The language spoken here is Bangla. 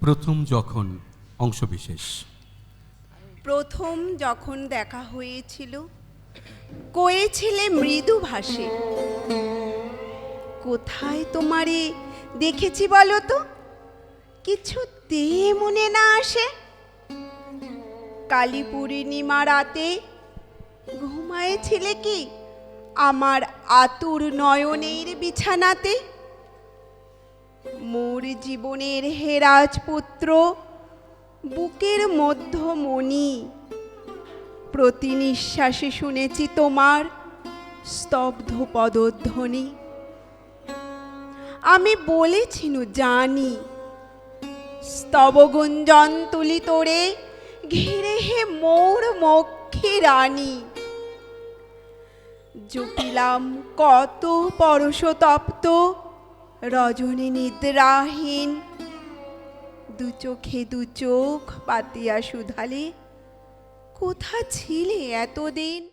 প্রথম যখন অংশবিশেষ। প্রথম যখন দেখা হয়েছিল কয়েছিলে মৃদু ভাষে, কোথায় তোমারে দেখেছি বলো তো? কিছুতে মনে না আসে। কালী পূর্ণিমা রাতে ঘুমায়েছিলে কি আমার আতুর নয়নের বিছানাতে? মোর জীবনের হেরাজপুত্র বুকের মধ্যমণি। প্রতি নিঃশ্বাসে শুনেছি তোমার স্তব্ধ পদধ্বনি। আমি বলেছিনু জানি, স্তবগুঞ্জন তুলি তোরে, ঘিরে হে মোর মক্ষী রানী। জপিলাম কত পরশতপ্ত রজনী নিদ্রাহীন। দু চোখে দু চোখ পাতিয়া সুধালে। কোথা ছিলে এতদিন?